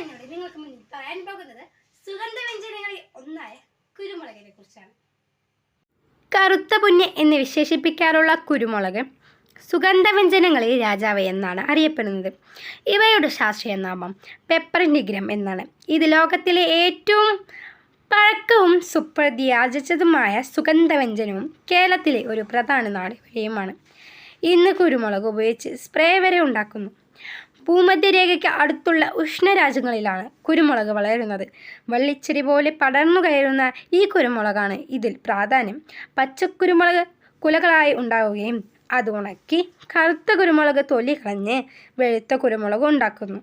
എന്നോട് നിങ്ങൾക്ക് മുന്നിൽ പറയാൻ പോകുന്നത് സുഗന്ധവ്യഞ്ജനങ്ങളിൽ ഒന്നായ കുരുമുളകിനെ കുറിച്ചാണ്. കറുത്ത പുഞ്ഞ് എന്ന് വിശേഷിപ്പിക്കാറുള്ള കുരുമുളക് സുഗന്ധവ്യഞ്ജനങ്ങളിൽ രാജാവ് എന്നാണ് അറിയപ്പെടുന്നത്. ഇവയുടെ ശാസ്ത്രീയ നാമം പെപ്പറിനിഗ്രം എന്നാണ്. ഇത് ലോകത്തിലെ ഏറ്റവും പഴക്കവും സുപ്രതിയാർജിച്ചതുമായ സുഗന്ധവ്യഞ്ജനവും കേരളത്തിലെ ഒരു പ്രധാന നാടുകയുമാണ് ഇന്ന് കുരുമുളക് ഉപയോഗിച്ച് സ്പ്രേ വരെ ഉണ്ടാക്കുന്നു. ഭൂമധ്യരേഖയ്ക്ക് അടുത്തുള്ള ഉഷ്ണരാജ്യങ്ങളിലാണ് കുരുമുളക് വളരുന്നത്. വള്ളിച്ചെടി പോലെ പടർന്നു കയറുന്ന ഈ കുരുമുളകാണ് ഇതിൽ പ്രാധാന്യം. പച്ചക്കുരുമുളക് കുലകളായി ഉണ്ടാവുകയും അത് ഉണക്കി കറുത്ത കുരുമുളക് തൊലി കളഞ്ഞ് വെളുത്ത കുരുമുളക് ഉണ്ടാക്കുന്നു.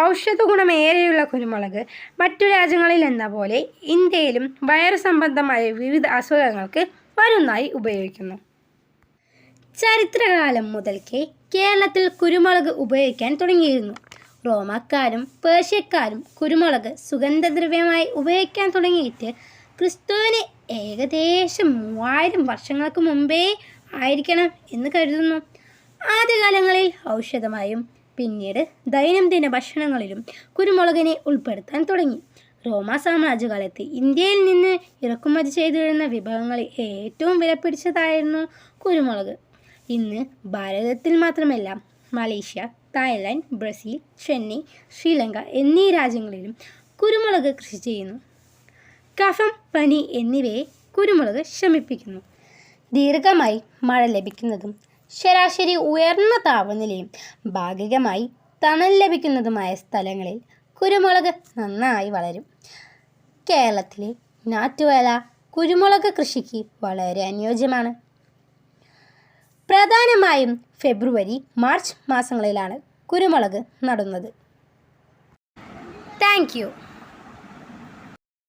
ഔഷധ ഗുണമേറെയുള്ള കുരുമുളക് മറ്റു രാജ്യങ്ങളിൽ എന്ന പോലെ ഇന്ത്യയിലും വയറു സംബന്ധമായ വിവിധ അസുഖങ്ങൾക്ക് മരുന്നായി ഉപയോഗിക്കുന്നു. ചരിത്രകാലം മുതൽക്കേ കേരളത്തിൽ കുരുമുളക് ഉപയോഗിക്കാൻ തുടങ്ങിയിരുന്നു. റോമാക്കാരും പേർഷ്യക്കാരും കുരുമുളക് സുഗന്ധദ്രവ്യമായി ഉപയോഗിക്കാൻ തുടങ്ങിയിട്ട് ക്രിസ്തുവിന് ഏകദേശം മൂവായിരം വർഷങ്ങൾക്ക് മുമ്പേ ആയിരിക്കണം എന്ന് കരുതുന്നു. ആദ്യകാലങ്ങളിൽ ഔഷധമായും പിന്നീട് ദൈനംദിന ഭക്ഷണങ്ങളിലും കുരുമുളകിനെ ഉൾപ്പെടുത്താൻ തുടങ്ങി. റോമ സാമ്രാജ്യകാലത്ത് ഇന്ത്യയിൽ നിന്ന് ഇറക്കുമതി ചെയ്തിരുന്ന വിഭവങ്ങളിൽ ഏറ്റവും വിലപിടിച്ചതായിരുന്നു കുരുമുളക്. ഇന്ന് ഭാരതത്തിൽ മാത്രമല്ല Malaysia Thailand Brazil Chennai Sri Lanka എന്നീ രാജ്യങ്ങളിലും കുരുമുളക് കൃഷി ചെയ്യുന്നു. കഫം പനി എന്നിവയെ കുരുമുളക് ശമിപ്പിക്കുന്നു. ദീർഘമായി മഴ ലഭിക്കുന്നതും ശരാശരി ഉയർന്ന താപനിലയും ഭാഗികമായി തണൽ ലഭിക്കുന്നതുമായ സ്ഥലങ്ങളിൽ കുരുമുളക് നന്നായി വളരും. കേരളത്തിലെ നാറ്റുവേല കുരുമുളക് കൃഷിക്ക് വളരെ അനുയോജ്യമാണ്. പ്രധാനമായും ഫെബ്രുവരി മാർച്ച് മാസങ്ങളിലാണ് കുരുമുളക് നടുന്നത്. താങ്ക്